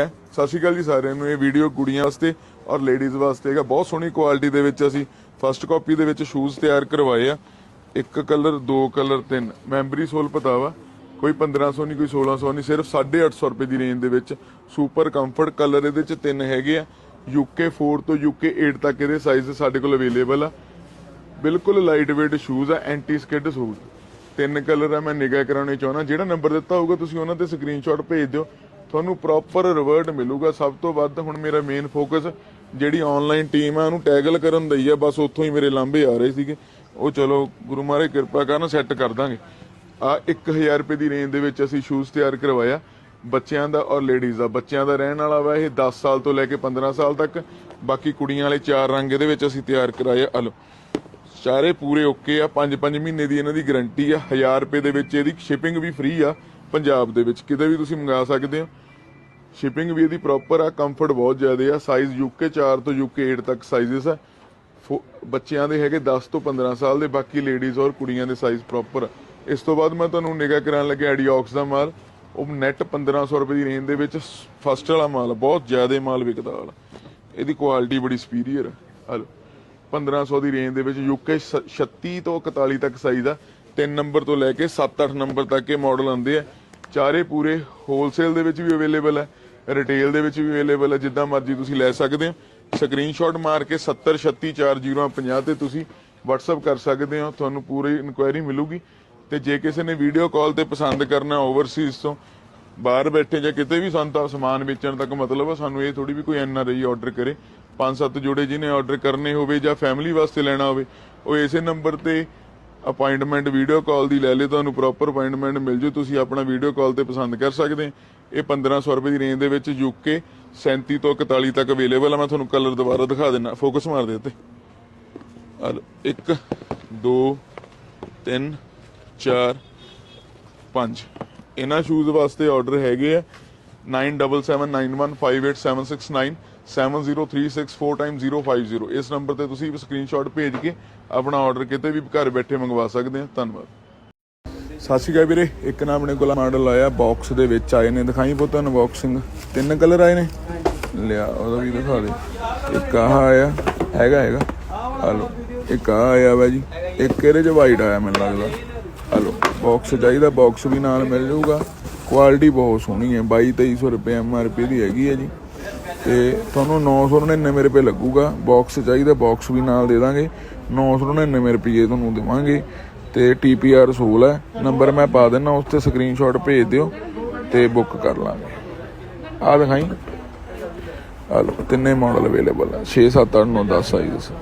ਸਤਿ ਸ਼੍ਰੀ ਅਕਾਲ ਜੀ ਸਾਰਿਆਂ ਨੂੰ, ਇਹ ਵੀਡੀਓ ਕੁੜੀਆਂ ਵਾਸਤੇ ਔਰ ਲੇਡੀਜ਼ ਵਾਸਤੇ ਹੈਗਾ। ਬਹੁਤ ਸੋਹਣੀ ਕੁਆਲਿਟੀ ਦੇ ਵਿੱਚ ਅਸੀਂ ਫਸਟ ਕਾਪੀ ਦੇ ਵਿੱਚ ਸ਼ੂਜ਼ ਤਿਆਰ ਕਰਵਾਏ ਆ। ਇੱਕ ਕਲਰ ਦੋ ਕਲਰ ਤਿੰਨ। ਮੈਂਬਰੀ ਸੋਲ ਪਤਾ ਵਾ ਕੋਈ 1500 ਨਹੀਂ, ਕੋਈ 1600 ਨਹੀਂ, ਸਿਰਫ 850 ਰੁਪਏ ਦੀ ਰੇਂਜ ਦੇ ਵਿੱਚ ਸੁਪਰ ਕੰਫਰਟ ਕਲਰ ਇਹਦੇ 'ਚ ਤਿੰਨ ਹੈਗੇ ਆ। ਯੂਕੇ 4 ਤੋਂ ਯੂਕੇ 8 ਤੱਕ ਇਹਦੇ ਸਾਈਜ਼ ਸਾਡੇ ਕੋਲ ਅਵੇਲੇਬਲ ਆ। ਬਿਲਕੁਲ ਲਾਈਟ weight ਸ਼ੂਜ਼ ਆ ਐਂਟੀ ਸਕਿਡ ਸ਼ੂਜ਼ ਤਿੰਨ ਕਲਰ ਆ, ਮੈਂ ਨਿਗਾਹ ਕਰਾਉਣੇ ਚਾਹੁੰਦਾ। ਜਿਹੜਾ ਨੰਬਰ ਦਿੱਤਾ ਹੋਊਗਾ, ਤੁਸੀਂ ਉਹਨਾਂ ਤੇ ਸਕਰੀਨਸ਼ਾਟ ਭੇਜ ਦਿਓ। ਤੁਹਾਨੂੰ ਪ੍ਰੋਪਰ ਰਿਵਰਟ ਮਿਲੂਗਾ। ਸਭ ਤੋਂ ਵੱਧ ਹੁਣ ਮੇਰਾ ਮੇਨ ਫੋਕਸ ਜਿਹੜੀ ਆਨਲਾਈਨ ਟੀਮ ਆ, ਉਹਨੂੰ ਟੈਗਲ ਕਰਨ ਦਈ ਆ। ਬਸ ਉੱਥੋਂ ਹੀ ਮੇਰੇ ਲਾਂਭੇ ਆ ਰਹੇ ਸੀਗੇ। ਉਹ ਚਲੋ, ਗੁਰੂ ਮਹਾਰਾਜ ਕਿਰਪਾ ਕਰਨ ਸੈੱਟ ਕਰ ਦਾਂਗੇ। ਆ 1000 ਰੁਪਏ ਦੀ ਰੇਂਜ ਦੇ ਵਿੱਚ ਅਸੀਂ ਸ਼ੂਜ਼ ਤਿਆਰ ਕਰਵਾਇਆ। ਬੱਚਿਆਂ ਦਾ ਔਰ ਲੇਡੀਜ਼ ਦਾ। ਬੱਚਿਆਂ ਦਾ ਰਹਿਣ ਵਾਲਾ ਵਾ ਇਹ 10 ਸਾਲ ਤੋਂ ਲੈ ਕੇ 15 ਸਾਲ ਤੱਕ। ਬਾਕੀ ਕੁੜੀਆਂ ਵਾਲੇ ਚਾਰ ਰੰਗ ਇਹਦੇ ਵਿੱਚ ਅਸੀਂ ਤਿਆਰ ਕਰਾਏ ਆ ਸਾਰੇ ਪੂਰੇ ਓਕੇ ਆ। 5-5 ਮਹੀਨੇ ਦੀ ਇਹਨਾਂ ਦੀ ਗਾਰੰਟੀ ਆ। 1000 ਰੁਪਏ ਦੇ ਵਿੱਚ ਇਹਦੀ ਸ਼ਿਪਿੰਗ ਵੀ ਫ੍ਰੀ ਆ। ਪੰਜਾਬ ਦੇ ਵਿੱਚ ਕਿਤੇ ਵੀ ਤੁਸੀਂ ਮੰਗਾ ਸਕਦੇ ਹੋ। ਸ਼ਿਪਿੰਗ ਵੀ ਇਹਦੀ ਪ੍ਰੋਪਰ ਆ ਕੰਫਰਟ ਬਹੁਤ ਜ਼ਿਆਦਾ ਆ। ਸਾਈਜ਼ UK 4 ਤੋਂ UK 8 ਤੱਕ ਸਾਈਜ਼ਸ ਆ। ਬੱਚਿਆਂ ਦੇ ਹੈਗੇ 10 ਤੋਂ 15 ਸਾਲ ਦੇ, ਬਾਕੀ ਲੇਡੀਜ਼ ਔਰ ਕੁੜੀਆਂ ਦੇ ਸਾਈਜ਼ ਪ੍ਰੋਪਰ ਇਸ ਤੋਂ ਬਾਅਦ ਮੈਂ ਤੁਹਾਨੂੰ ਨਿਗਾਹ ਕਰਾਉਣ ਲੱਗਿਆ ਐਡੀਆਕਸ ਦਾ ਮਾਲ। ਉਹ ਨੈਟ 1500 ਰੁਪਏ ਦੀ ਰੇਂਜ ਦੇ ਵਿੱਚ ਫਸਟ ਵਾਲਾ ਮਾਲ ਬਹੁਤ ਜ਼ਿਆਦਾ ਮਾਲ ਵਿਕਦਾ ਵਾਲਾ। ਇਹਦੀ ਕੁਆਲਿਟੀ ਬੜੀ ਸੁਪੀਰੀਅਰ ਆ। ਹਲੋ। 1500 ਦੀ ਰੇਂਜ ਦੇ ਵਿੱਚ ਯੂਕੇ 36 ਤੋਂ 41 ਤੱਕ ਸਾਈਜ਼ ਆ। 3 ਨੰਬਰ ਤੋਂ ਲੈ ਕੇ 7-8 ਨੰਬਰ ਤੱਕ ਇਹ ਮਾਡਲ ਆਉਂਦੇ ਆ। ਚਾਰੇ ਪੂਰੇ ਹੋਲਸੇਲ ਦੇ ਵਿੱਚ ਵੀ ਅਵੇਲੇਬਲ ਹੈ ਰਿਟੇਲ ਦੇ ਵਿੱਚ ਵੀ ਅਵੇਲੇਬਲ ਹੈ, ਜਿੱਦਾਂ ਮਰਜ਼ੀ ਤੁਸੀਂ ਲੈ ਸਕਦੇ ਹੋ। ਸਕਰੀਨਸ਼ਾਟ ਮਾਰ ਕੇ 70364050 ਤੇ ਤੁਸੀਂ WhatsApp ਕਰ ਸਕਦੇ ਹੋ, ਤੁਹਾਨੂੰ ਪੂਰੀ ਇਨਕੁਆਇਰੀ ਮਿਲੂਗੀ। ਤੇ ਜੇ ਕਿਸੇ ਨੇ ਵੀਡੀਓ ਕਾਲ ਤੇ ਪਸੰਦ ਕਰਨਾ ਓਵਰਸੀਜ਼ ਤੋਂ, ਬਾਹਰ ਬੈਠੇ ਜਾਂ ਕਿਤੇ ਵੀ ਸਾਨੂੰ ਤਾਂ ਸਮਾਨ ਵੇਚਣ ਤੱਕ ਮਤਲਬ ਆ, ਸਾਨੂੰ ਇਹ ਥੋੜੀ ਵੀ ਕੋਈ ਐਨ ਆਰ ਆਈ ਆਰਡਰ ਕਰੇ। ਪੰਜ ਸੱਤ ਜੋੜੇ ਜਿਹਨੇ ਆਰਡਰ ਕਰਨੇ ਹੋਵੇ ਜਾਂ ਫੈਮਿਲੀ ਵਾਸਤੇ ਲੈਣਾ ਹੋਵੇ, ਉਹ ਇਸੇ ਨੰਬਰ ਤੇ ਅਪਾਇੰਟਮੈਂਟ ਵੀਡੀਓ ਕਾਲ ਦੀ ਲੈ ਲੇ ਤੁਹਾਨੂੰ ਪ੍ਰੋਪਰ ਅਪਾਇੰਟਮੈਂਟ ਮਿਲ ਜੂ। ਤੁਸੀਂ ਆਪਣਾ ਵੀਡੀਓ ਕਾਲ ਤੇ ਪਸੰਦ ਕਰ ਸਕਦੇ ਇਹ 1500 ਰੁਪਏ ਦੀ ਰੇਂਜ ਦੇ ਵਿੱਚ ਯੂਕੇ 37 ਤੋਂ 41 ਤੱਕ ਅਵੇਲੇਬਲ ਆ। ਮੈਂ ਤੁਹਾਨੂੰ ਕਲਰ ਦੁਬਾਰਾ ਦਿਖਾ ਦਿੰਨਾ ਫੋਕਸ ਮਾਰ ਦੇ ਉੱਤੇ। ਆ ਲਓ, ਇੱਕ ਦੋ ਤਿੰਨ ਚਾਰ ਪੰਜ। ਇਹਨਾਂ ਸ਼ੂਜ਼ ਵਾਸਤੇ ਆਰਡਰ ਹੈਗੇ ਆ। 9779158769 70364050 ਇਸ ਨੰਬਰ ਤੇ ਤੁਸੀਂ ਸਕਰੀਨਸ਼ਾਟ ਭੇਜ ਕੇ ਆਪਣਾ ਆਰਡਰ ਕਿਤੇ ਵੀ ਘਰ ਬੈਠੇ ਮੰਗਵਾ ਸਕਦੇ ਆ ਧੰਨਵਾਦ ਸਤਿ ਸ਼੍ਰੀ ਅਕਾਲ ਵੀਰੇ ਇੱਕ ਨਾ ਆਪਣੇ ਕੋਲ ਮਾਡਲ ਆਇਆ ਬਾਕਸ ਦੇ ਵਿੱਚ ਆਏ ਨੇ ਦਿਖਾਈ ਪੁੱਤ ਅਨਬਾਕਸਿੰਗ ਤਿੰਨ ਕਲਰ ਆਏ ਨੇ ਲਿਆ ਉਹਦਾ ਵੀ ਦਿਖਾ ਦੇ ਇੱਕ ਆਹ ਆਇਆ ਹੈਗਾ ਹੈਗਾ ਹਲੋ ਇੱਕ ਆ ਆਇਆ ਵਾ ਜੀ ਇੱਕ ਇਹਦੇ ਚ ਵਾਈਟ ਆਇਆ ਮੈਨੂੰ ਲੱਗਦਾ ਹਲੋ ਬਾਕਸ ਚਾਹੀਦਾ ਬਾਕਸ ਵੀ ਨਾਲ ਮਿਲ ਜਾਊਗਾ ਕੁਆਲਿਟੀ ਬਹੁਤ ਸੋਹਣੀ ਹੈ। 22 2300 ਰੁਪਏ ਐਮਆਰਪੀ ਦੀ ਹੈਗੀ ਹੈ ਜੀ। ਤੇ ਤੁਹਾਨੂੰ 999 ਰੁਪਏ ਲੱਗੂਗਾ। ਬਾਕਸ ਚਾਹੀਦਾ ਬਾਕਸ ਵੀ ਨਾਲ ਦੇ ਦਾਂਗੇ। 999 ਰੁਪਏ ਤੁਹਾਨੂੰ ਦੇਵਾਂਗੇ। ਤੇ TPR ਸੋਲ ਹੈ। ਨੰਬਰ ਮੈਂ ਪਾ ਦੇਣਾ ਉਸ ਤੇ ਸਕਰੀਨਸ਼ਾਟ ਭੇਜ ਦਿਓ ਤੇ ਬੁੱਕ ਕਰ ਲਾਂਗੇ। ਆ ਦਿਖਾਈ। ਆ ਲਓ, ਤਿੰਨੇ ਮਾਡਲ ਅਵੇਲੇਬਲ ਹੈ 6 7 8 9 10 ਸਾਈਜ਼